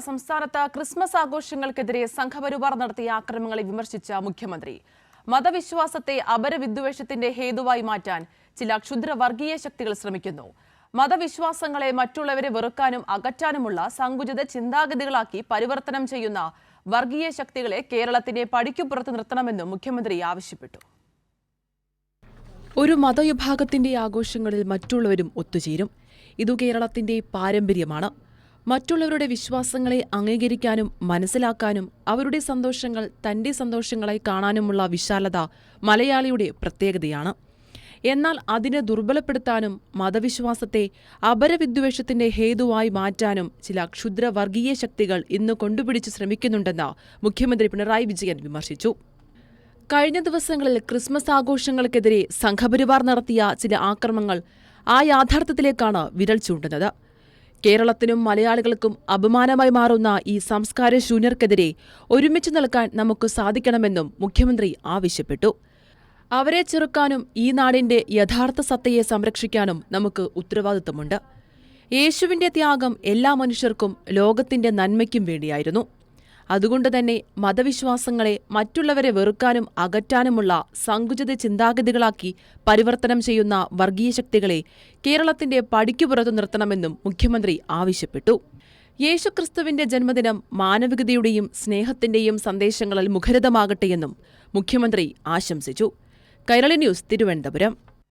സംസ്ഥാനത്ത് ക്രിസ്മസ് ആഘോഷങ്ങൾക്കെതിരെ സംഘപരിവാർ നടത്തിയ ആക്രമണങ്ങളെ വിമർശിച്ച മുഖ്യമന്ത്രി. മതവിശ്വാസത്തെ അപരവിദ്വേഷത്തിന്റെ ഹേതുവായി മാറ്റാൻ ചില ക്ഷുദ്ര വർഗീയ ശക്തികൾ ശ്രമിക്കുന്നു. മതവിശ്വാസങ്ങളെ മറ്റുള്ളവരെ വെറുക്കാനും അകറ്റാനുമുള്ള സങ്കുചിത ചിന്താഗതികളാക്കി പരിവർത്തനം ചെയ്യുന്ന വർഗീയ ശക്തികളെ കേരളത്തിന്റെ പടിക്കുപുറത്ത് നിർത്തണമെന്നും മുഖ്യമന്ത്രി ആവശ്യപ്പെട്ടു. ഒരു മതവിഭാഗത്തിന്റെ ആഘോഷങ്ങളിൽ മറ്റുള്ളവരും ഒത്തുചേരും. ഇതു കേരളത്തിന്റെ പാരമ്പര്യമാണ്. മറ്റുള്ളവരുടെ വിശ്വാസങ്ങളെ അംഗീകരിക്കാനും മനസ്സിലാക്കാനും അവരുടെ സന്തോഷങ്ങൾ തന്റെ സന്തോഷങ്ങളായി കാണാനുമുള്ള വിശാലത മലയാളിയുടെ പ്രത്യേകതയാണ്. എന്നാൽ അതിനെ ദുർബലപ്പെടുത്താനും മതവിശ്വാസത്തെ അപരവിദ്വേഷത്തിന്റെ ഹേതുവായി മാറ്റാനും ചില ക്ഷുദ്ര വർഗീയ ശക്തികൾ ഇന്ന് കൊണ്ടുപിടിച്ച് ശ്രമിക്കുന്നുണ്ടെന്ന് മുഖ്യമന്ത്രി പിണറായി വിജയൻ വിമർശിച്ചു. കഴിഞ്ഞ ദിവസങ്ങളിൽ ക്രിസ്മസ് ആഘോഷങ്ങൾക്കെതിരെ സംഘപരിവാർ നടത്തിയ ചില ആക്രമങ്ങൾ ആ യാഥാർത്ഥ്യത്തിലേക്കാണ് വിരൽ ചൂണ്ടുന്നത്. കേരളത്തിനും മലയാളികൾക്കും അപമാനമായി മാറുന്ന ഈ സംസ്കാര ശൂന്യർക്കെതിരെ ഒരുമിച്ച് നിൽക്കാൻ നമുക്ക് സാധിക്കണമെന്നും മുഖ്യമന്ത്രി ആവശ്യപ്പെട്ടു. അവരെ ചെറുക്കാനും ഈ നാടിന്റെ യഥാർത്ഥ സത്തയെ സംരക്ഷിക്കാനും നമുക്ക് ഉത്തരവാദിത്തമുണ്ട്. യേശുവിന്റെ ത്യാഗം എല്ലാ മനുഷ്യർക്കും ലോകത്തിന്റെ നന്മയ്ക്കും വേണ്ടിയായിരുന്നു. അതുകൊണ്ട് തന്നെ മതവിശ്വാസങ്ങളെ മറ്റുള്ളവരെ വെറുക്കാനും അകറ്റാനുമുള്ള സങ്കുചിത ചിന്താഗതികളാക്കി പരിവർത്തനം ചെയ്യുന്ന വർഗീയ ശക്തികളെ കേരളത്തിന്റെ പടിക്കുപുറത്തു നിർത്തണമെന്നും മുഖ്യമന്ത്രി ആവശ്യപ്പെട്ടു. യേശുക്രിസ്തുവിന്റെ ജന്മദിനം മാനവികതയുടെയും സ്നേഹത്തിന്റെയും സന്ദേശങ്ങളിൽ മുഖരിതമാകട്ടെയെന്നും മുഖ്യമന്ത്രി ആശംസിച്ചു. കൈരളി ന്യൂസ് തിരുവനന്തപുരം.